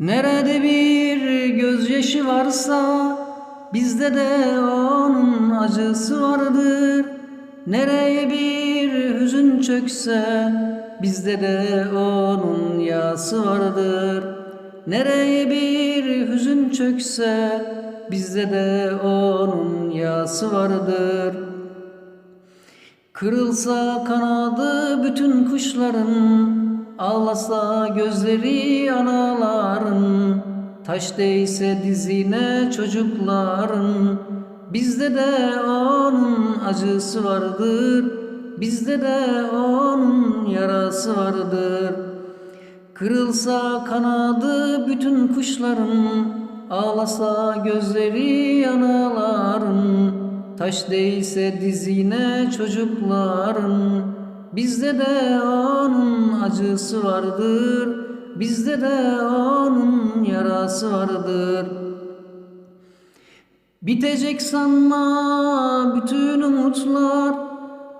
Nerede bir gözyaşı varsa bizde de onun acısı vardır. Nereye bir hüzün çökse bizde de onun yası vardır. Nereye bir hüzün çökse bizde de onun yası vardır. Kırılsa kanadı bütün kuşların, ağlasa gözleri anaların, taş değse dizine çocukların, bizde de onun acısı vardır, bizde de onun yarası vardır. Kırılsa kanadı bütün kuşların, ağlasa gözleri anaların, taş değse dizine çocukların, bizde de onun acısı vardır, bizde de onun yarası vardır. Bitecek sanma bütün umutlar.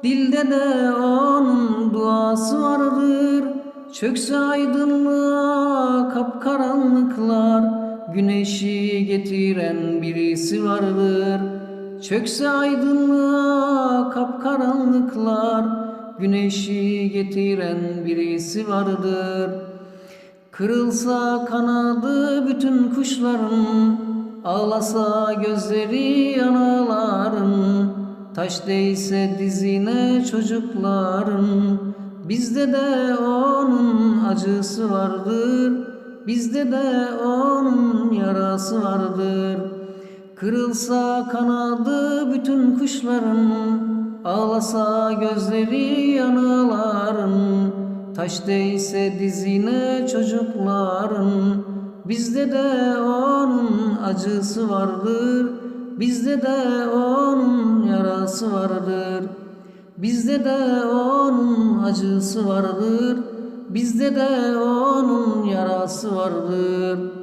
Dilde de onun duası vardır. Çökse aydınlığa kapkaranlıklar. Güneşi getiren birisi vardır. Çökse aydınlığa kapkaranlıklar Güneşi getiren birisi vardır. Kırılsa kanadı bütün kuşların Ağlasa gözleri anaların Taş değse dizine çocukların Bizde de onun acısı vardır. Bizde de onun yarası vardır. Kırılsa kanadı bütün kuşların Ağlasa gözleri anaların Taş değse dizine çocukların. Bizde de onun acısı vardır Bizde de onun yarası vardır. Bizde de onun acısı vardır Bizde de onun yarası vardır